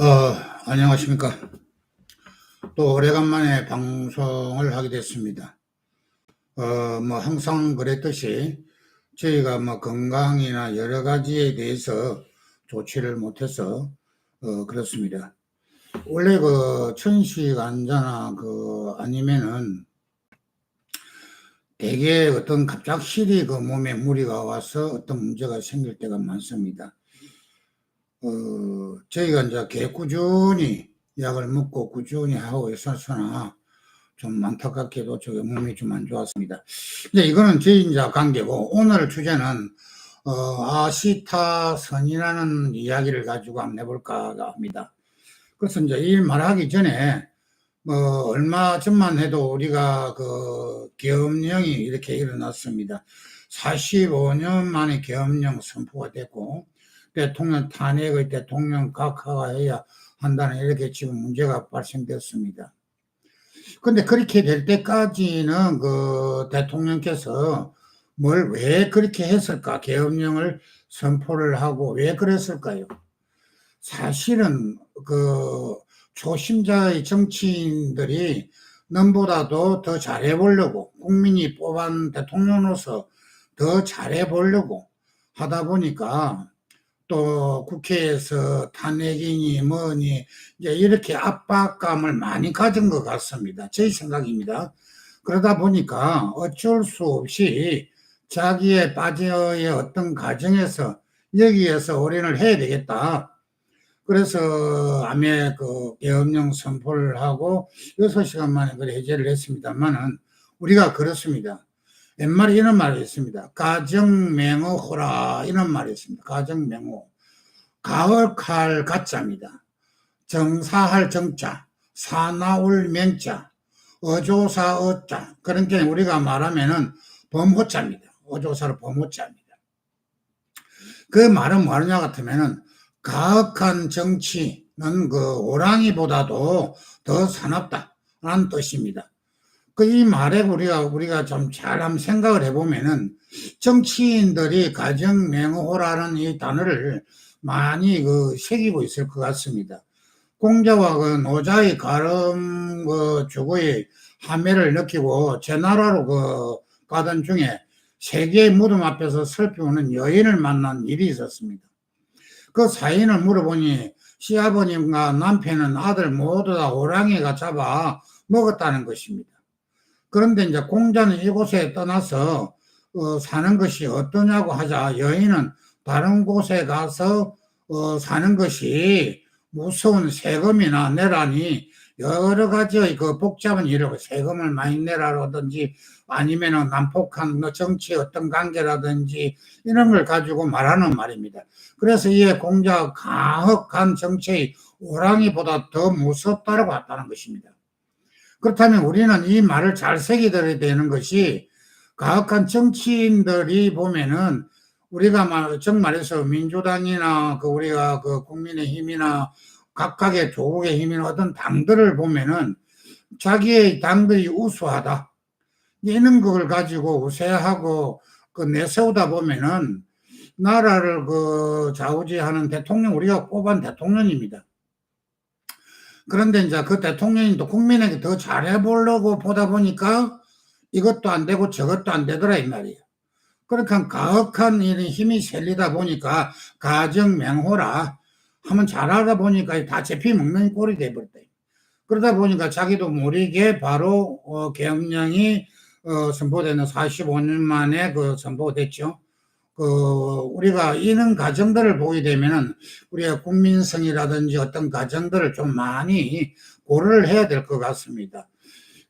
어, 안녕하십니까. 또 오래간만에 방송을 하게 됐습니다. 어, 뭐 항상 그랬듯이 저희가 뭐 건강이나 여러 가지에 대해서 조치를 못해서 어, 그렇습니다. 원래 그 천식 환자나 그 아니면은 대개 어떤 갑작스레 그 몸에 무리가 와서 어떤 문제가 생길 때가 많습니다. 어, 저희가 이제 개 꾸준히 약을 먹고 꾸준히 하고 있었으나 좀 안타깝게도 저게 몸이 좀 안 좋았습니다. 이제 이거는 저희 이제 관계고 오늘 주제는 어, 아시타선이라는 이야기를 가지고 한번 해볼까 합니다. 그래서 이제 이 말하기 전에 뭐 얼마 전만 해도 우리가 그 계엄령이 이렇게 일어났습니다. 45년 만에 계엄령 선포가 됐고 대통령 탄핵의 대통령 각하가 해야 한다는 이렇게 지금 문제가 발생됐습니다. 근데 그렇게 될 때까지는 그 대통령께서 뭘 왜 그렇게 했을까? 계엄령을 선포를 하고 왜 그랬을까요? 사실은 그 초심자의 정치인들이 넘보다도 더 잘해보려고 국민이 뽑은 대통령으로서 더 잘해보려고 하다 보니까 또 국회에서 탄핵이니 뭐니 이제 이렇게 압박감을 많이 가진 것 같습니다. 제 생각입니다. 그러다 보니까 어쩔 수 없이 자기의 빠져의 어떤 과정에서 여기에서 올인을 해야 되겠다. 그래서 암에 그 계엄령 선포를 하고 6시간 만에 그 해제를 했습니다만은 우리가 그렇습니다. 옛말에 이런 말이 있습니다. 가정맹어 호라 이런 말이 있습니다. 가정맹호. 가을칼 가짜입니다. 정사할 정자, 사나울 맹자, 어조사 어자. 그러니까 우리가 말하면은 범호자입니다. 어조사를 범호자입니다. 그 말은 뭐냐 같으면은 가혹한 정치는 그 오랑이보다도 더 사납다라는 뜻입니다. 그 이 말에 우리가 우리가 좀 잘 한번 생각을 해보면은 정치인들이 가정 맹호라는 이 단어를 많이 그 새기고 있을 것 같습니다. 공자와 그 노자의 가름 그 주고의 함해를 느끼고 제 나라로 그 가던 중에 세계의 무덤 앞에서 슬피 우는 여인을 만난 일이 있었습니다. 그 사인을 물어보니 시아버님과 남편은 아들 모두 다 호랑이가 잡아 먹었다는 것입니다. 그런데 이제 공자는 이곳에 떠나서 어, 사는 것이 어떠냐고 하자 여인은 다른 곳에 가서 어, 사는 것이 무서운 세금이나 내라니 여러 가지의 그 복잡한 일을 세금을 많이 내라라든지 아니면은 난폭한 뭐 정치 어떤 관계라든지 이런 걸 가지고 말하는 말입니다. 그래서 이에 공자 가혹한 정치의 오랑이보다 더 무섭다라고 했다는 것입니다. 그렇다면 우리는 이 말을 잘 새기들어야 되는 것이 가혹한 정치인들이 보면은 우리가 말, 정말해서 민주당이나 그 우리가 그 국민의 힘이나 각각의 조국의 힘이나 어떤 당들을 보면은 자기의 당들이 우수하다. 이런 걸 가지고 우세하고 그 내세우다 보면은 나라를 그 좌우지하는 대통령 우리가 뽑은 대통령입니다. 그런데 이제 그 대통령이 또 국민에게 더 잘해보려고 보다 보니까 이것도 안 되고 저것도 안 되더라 이 말이에요. 그러니까 가혹한 일이 힘이 셀리다 보니까 가정 맹호라 하면 잘하다 보니까 다 제피 먹는 꼴이 돼버렸다. 그러다 보니까 자기도 모르게 바로 어, 계엄령이 어, 선포되는 45년 만에 그 선포됐죠. 그 우리가 이런 가정들을 보게 되면은 우리가 국민성이라든지 어떤 가정들을 좀 많이 고려를 해야 될 것 같습니다.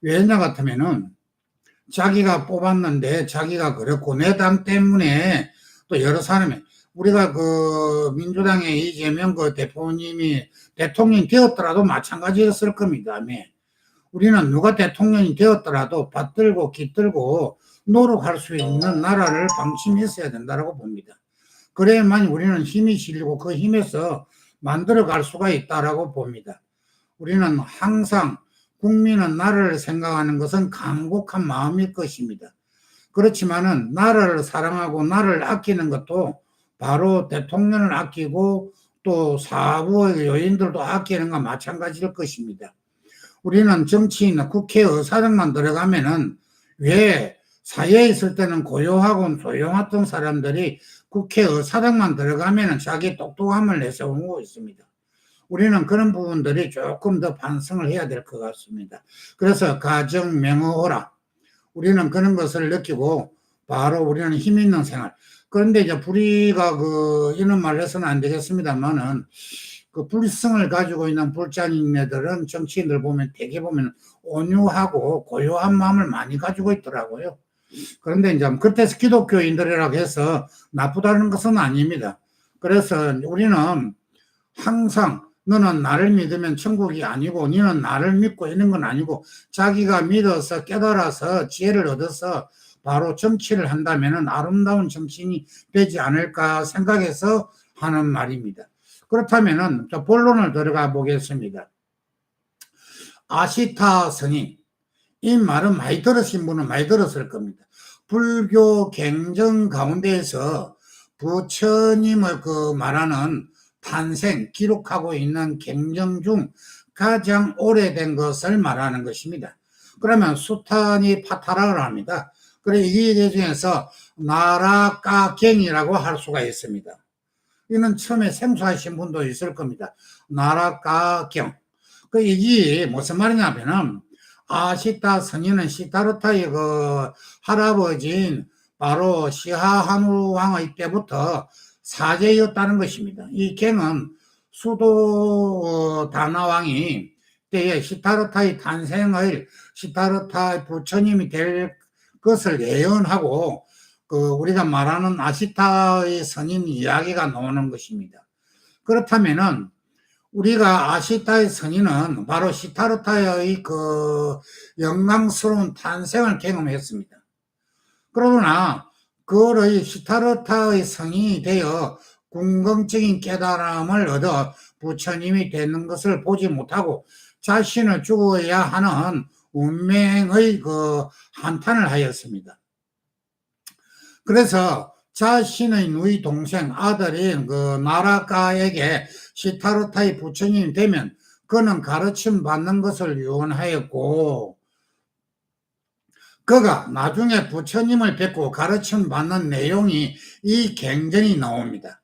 왜냐 같으면은 자기가 뽑았는데 자기가 그렇고 내 당 때문에 또 여러 사람이 우리가 그 민주당의 이재명 그 대표님이 대통령이 되었더라도 마찬가지였을 겁니다. 우리는 누가 대통령이 되었더라도 받들고 깃들고 노력할 수 있는 나라를 방침했어야 된다고 봅니다. 그래야만 우리는 힘이 실리고 그 힘에서 만들어 갈 수가 있다라고 봅니다. 우리는 항상 국민은 나라를 생각하는 것은 강곡한 마음일 것입니다. 그렇지만은 나라를 사랑하고 나라를 아끼는 것도 바로 대통령을 아끼고 또 사부의 요인들도 아끼는 건 마찬가지일 것입니다. 우리는 정치인, 국회 의사당만 들어가면은 왜 사회에 있을 때는 고요하고 조용했던 사람들이 국회 의사당만 들어가면은 자기 똑똑함을 내세우고 있습니다. 우리는 그런 부분들이 조금 더 반성을 해야 될 것 같습니다. 그래서 가정 명호라 우리는 그런 것을 느끼고 바로 우리는 힘 있는 생활. 그런데 이제 불의가 그 이런 말 해서는 안 되겠습니다만은 그 불성을 가지고 있는 불자님네들은 정치인들 보면 대개 보면 온유하고 고요한 마음을 많이 가지고 있더라고요. 그런데 이제 그때서 기독교인들이라고 해서 나쁘다는 것은 아닙니다. 그래서 우리는 항상 너는 나를 믿으면 천국이 아니고 너는 나를 믿고 있는 건 아니고 자기가 믿어서 깨달아서 지혜를 얻어서 바로 정치를 한다면 아름다운 정치인이 되지 않을까 생각해서 하는 말입니다. 그렇다면 본론을 들어가 보겠습니다. 아시타 스님 이 말은 많이 들으신 분은 많이 들었을 겁니다. 불교 경전 가운데에서 부처님을 그 말하는 탄생 기록하고 있는 경전 중 가장 오래된 것을 말하는 것입니다. 그러면 수탄이 파타락을 합니다. 그래 이 중에서 나라가경이라고 할 수가 있습니다. 이는 처음에 생소하신 분도 있을 겁니다. 나라가경. 그 이게 무슨 말이냐면은 아시타 선인은 시타르타의 그 할아버지인 바로 시하하누 왕의 때부터 사제였다는 것입니다. 이 갱은 수도 어, 다나왕이 때에 시타르타의 탄생을 시타르타의 부처님이 될 것을 예언하고 그 우리가 말하는 아시타의 선인 이야기가 나오는 것입니다. 그렇다면은 우리가 아시타의 선인은 바로 시타르타의 그 영광스러운 탄생을 경험했습니다. 그러나 그의 시타르타의 성인이 되어 궁극적인 깨달음을 얻어 부처님이 되는 것을 보지 못하고 자신을 죽어야 하는 운명의 그 한탄을 하였습니다. 그래서 자신의 누이 동생 아들인 그 나라가에게 시타르타의 부처님이 되면 그는 가르침 받는 것을 유언하였고 그가 나중에 부처님을 뵙고 가르침 받는 내용이 이 경전이 나옵니다.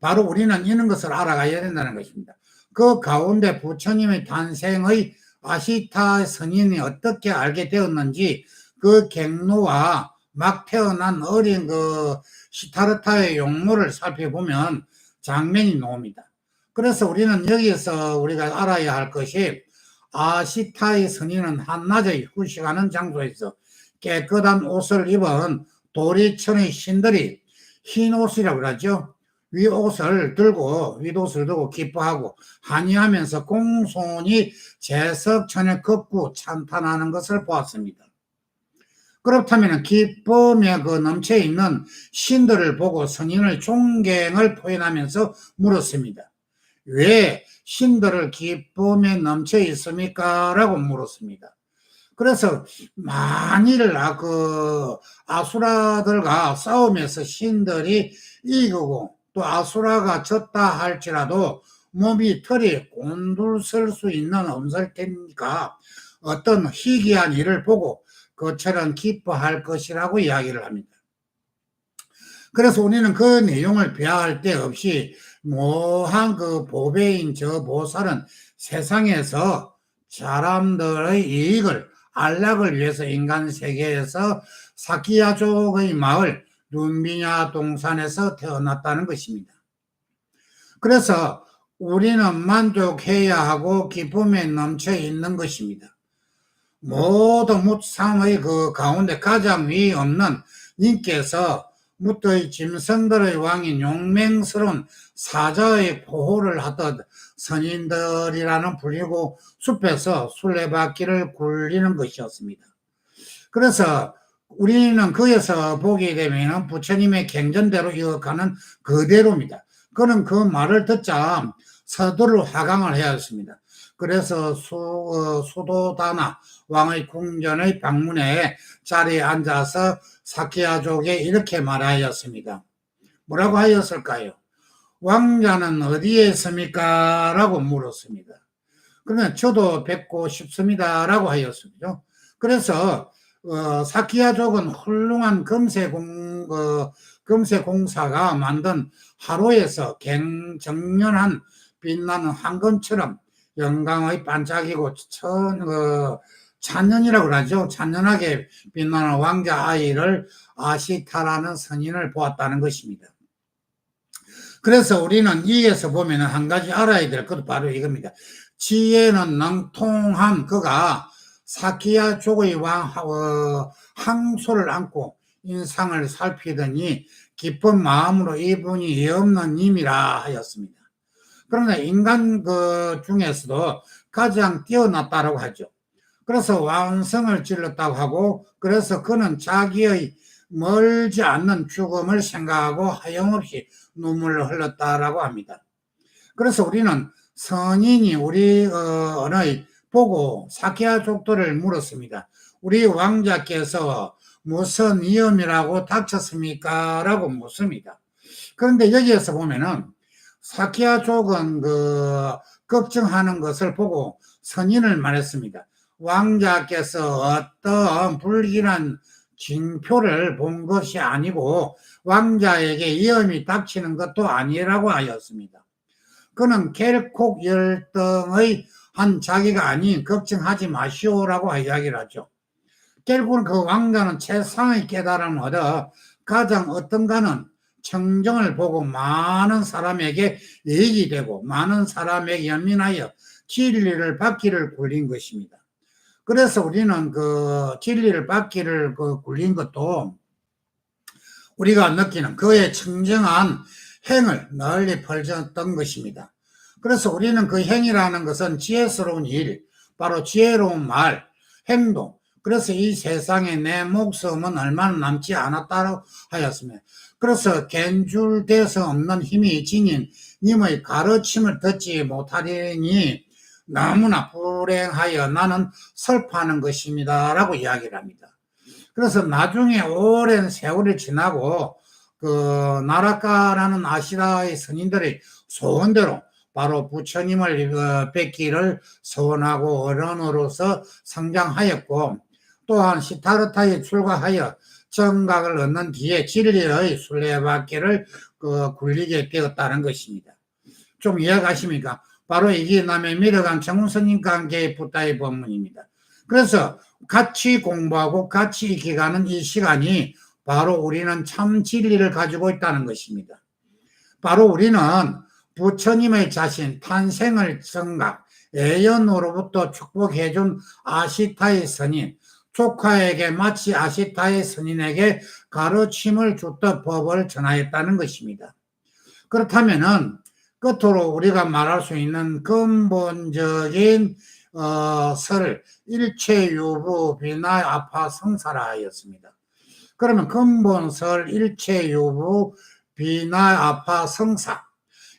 바로 우리는 이런 것을 알아가야 된다는 것입니다. 그 가운데 부처님의 탄생의 아시타 선인이 어떻게 알게 되었는지 그 경로와 막 태어난 어린 그 시타르타의 용모를 살펴보면 장면이 나옵니다. 그래서 우리는 여기서 우리가 알아야 할 것이 아시타의 선인은 한낮에 휴식하는 장소에서 깨끗한 옷을 입은 도리천의 신들이 흰 옷이라고 그러죠. 윗옷을 들고 윗옷을 들고 기뻐하고 한의하면서 공손히 제석천에 걷고 찬탄하는 것을 보았습니다. 그렇다면 기쁨에 그 넘쳐 있는 신들을 보고 성인을 존경을 표현하면서 물었습니다. 왜 신들을 기쁨에 넘쳐 있습니까? 라고 물었습니다. 그래서 만일 아, 그 아수라들과 싸움에서 신들이 이기고 또 아수라가 졌다 할지라도 몸이 털이 곤둘설 수 있는 엄살 테니까 어떤 희귀한 일을 보고 그처럼 기뻐할 것이라고 이야기를 합니다. 그래서 우리는 그 내용을 비하할 데 없이 모한 그 보배인 저 보살은 세상에서 사람들의 이익을 안락을 위해서 인간 세계에서 사키야족의 마을 룸비냐 동산에서 태어났다는 것입니다. 그래서 우리는 만족해야 하고 기쁨에 넘쳐 있는 것입니다. 모든 무상의 그 가운데 가장 위 없는 님께서 무의 짐승들의 왕인 용맹스러운 사자의 보호를 하듯 선인들이라는 불리고 숲에서 술래바퀴를 굴리는 것이었습니다. 그래서 우리는 그에서 보게 되면 부처님의 경전대로 이어가는 그대로입니다. 그는 그 말을 듣자 서두를 화강을 하였습니다. 그래서 수, 어, 수도다나 왕의 궁전의 방문에 자리에 앉아서 사키야족에 이렇게 말하였습니다. 뭐라고 하였을까요? 왕자는 어디에 있습니까? 라고 물었습니다. 그러면 저도 뵙고 싶습니다. 라고 하였습니다. 그래서 어, 사키야족은 훌륭한 금세공, 어, 금세공사가 만든 하루에서 갱, 정연한 빛나는 황금처럼 영광의 반짝이고 천, 어, 찬연이라고 그러죠. 찬연하게 빛나는 왕자 아이를 아시타라는 선인을 보았다는 것입니다. 그래서 우리는 이에서 보면 한 가지 알아야 될 것도 바로 이겁니다. 지혜는 능통한 그가 사키야 족의 왕 어, 항소를 안고 인상을 살피더니 깊은 마음으로 이분이 없는 님이라 하였습니다. 그러나 인간 그 중에서도 가장 뛰어났다고 하죠. 그래서 완성을 질렀다고 하고 그래서 그는 자기의 멀지 않는 죽음을 생각하고 하염없이 눈물을 흘렸다라고 합니다. 그래서 우리는 선인이 우리 언의 보고 사케아 족도를 물었습니다. 우리 왕자께서 무슨 위험이라고 닥쳤습니까? 라고 묻습니다. 그런데 여기에서 보면은 사키아 족은 그 걱정하는 것을 보고 선인을 말했습니다. 왕자께서 어떤 불길한 징표를 본 것이 아니고 왕자에게 위험이 닥치는 것도 아니라고 하였습니다. 그는 켈콕 열등의 한 자기가 아닌 걱정하지 마시오라고 이야기를 하죠. 결국은 그 왕자는 최상의 깨달음을 얻어 가장 어떤가는 청정을 보고 많은 사람에게 이익이 되고 많은 사람에게 연민하여 진리를 받기를 굴린 것입니다. 그래서 우리는 그 진리를 받기를 그 굴린 것도 우리가 느끼는 그의 청정한 행을 널리 펼쳤던 것입니다. 그래서 우리는 그 행이라는 것은 지혜스러운 일, 바로 지혜로운 말, 행동, 그래서 이 세상에 내 목숨은 얼마나 남지 않았다고 하였으며, 그래서 겐줄대서 없는 힘이 지닌 님의 가르침을 듣지 못하리니 너무나 불행하여 나는 슬퍼하는 것입니다. 라고 이야기를 합니다. 그래서 나중에 오랜 세월이 지나고 그 나라카라는 아시라의 선인들의 소원대로 바로 부처님을 어, 뵙기를 소원하고 어른으로서 성장하였고 또한 시타르타에 출가하여 정각을 얻는 뒤에 진리의 순례받기를 그 굴리게 되었다는 것입니다. 좀 이해가십니까? 바로 이게 남의 밀어간 정훈스님 관계의 부다의 법문입니다. 그래서 같이 공부하고 같이 익혀가는 이 시간이 바로 우리는 참 진리를 가지고 있다는 것입니다. 바로 우리는 부처님의 자신, 탄생을 성각, 애연으로부터 축복해준 아시타의 선인, 조카에게 마치 아시타의 선인에게 가르침을 줬던 법을 전하였다는 것입니다. 그렇다면은 끝으로 우리가 말할 수 있는 근본적인 어, 설 일체유부 비나 아파 성사라 하였습니다. 그러면 근본설 일체유부 비나 아파 성사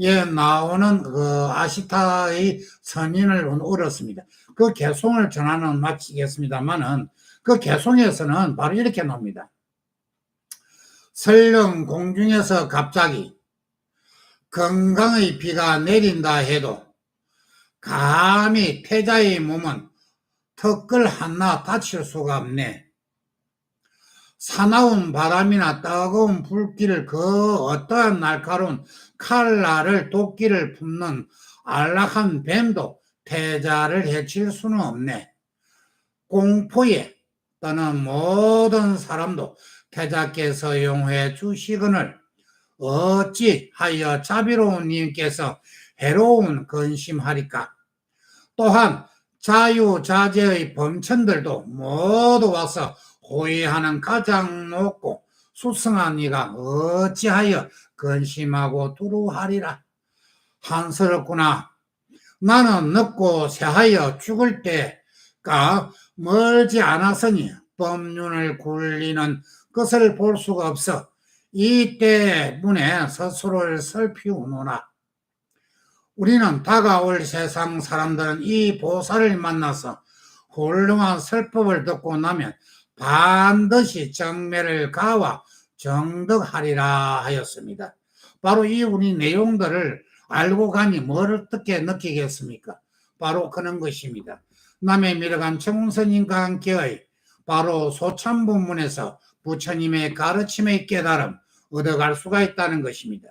에 나오는 그 아시타의 선인을 얻었습니다. 그 개송을 전하는 마치겠습니다만은 그 개송에서는 바로 이렇게 나옵니다. 설령 공중에서 갑자기 건강의 비가 내린다 해도 감히 태자의 몸은 턱을 하나 다칠 수가 없네. 사나운 바람이나 뜨거운 불길을 그 어떠한 날카로운 칼날을 도끼를 품는 안락한 뱀도 태자를 해칠 수는 없네. 공포에 떠는 모든 사람도 태자께서 용해 주시거늘 어찌하여 자비로운 님께서 해로운 근심하리까? 또한 자유자재의 범천들도 모두 와서 호위하는 가장 높고 수승한 이가 어찌하여 근심하고 두루하리라. 한스럽구나. 나는 늙고 새하여 죽을 때가 멀지 않았으니 법륜을 굴리는 것을 볼 수가 없어 이 때 문에 스스로를 살피우노라. 우리는 다가올 세상 사람들은 이 보살을 만나서 훌륭한 설법을 듣고 나면 반드시 정매를 가와 정덕하리라 하였습니다. 바로 이 우리 내용들을 알고 가니 뭘 어떻게 느끼겠습니까? 바로 그런 것입니다. 남의 미래간 청운선님과 함께의 바로 소참본문에서 부처님의 가르침의 깨달음 얻어갈 수가 있다는 것입니다.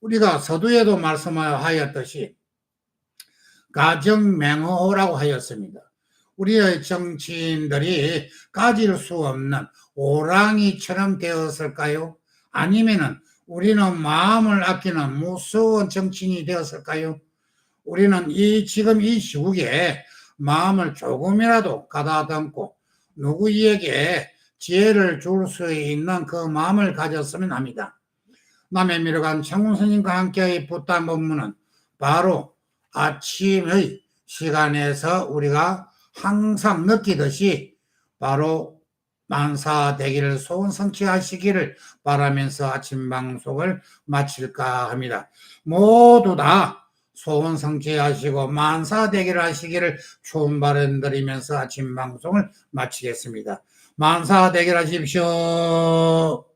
우리가 서두에도 말씀하였듯이 가정맹호라고 하였습니다. 우리의 정치인들이 가질 수 없는 오랑이처럼 되었을까요? 아니면은 우리는 마음을 아끼는 무서운 정치인이 되었을까요? 우리는 이 지금 이 시국에 마음을 조금이라도 가다듬고 누구에게 지혜를 줄 수 있는 그 마음을 가졌으면 합니다. 남의 미래간 청군 스님과 함께의 부담 법문은 바로 아침의 시간에서 우리가 항상 느끼듯이 바로 만사 되기를 소원 성취하시기를 바라면서 아침 방송을 마칠까 합니다. 모두 다 소원 성취하시고 만사 되기를 하시기를 좋은 바람 드리면서 아침 방송을 마치겠습니다. 만사 되기를 하십시오.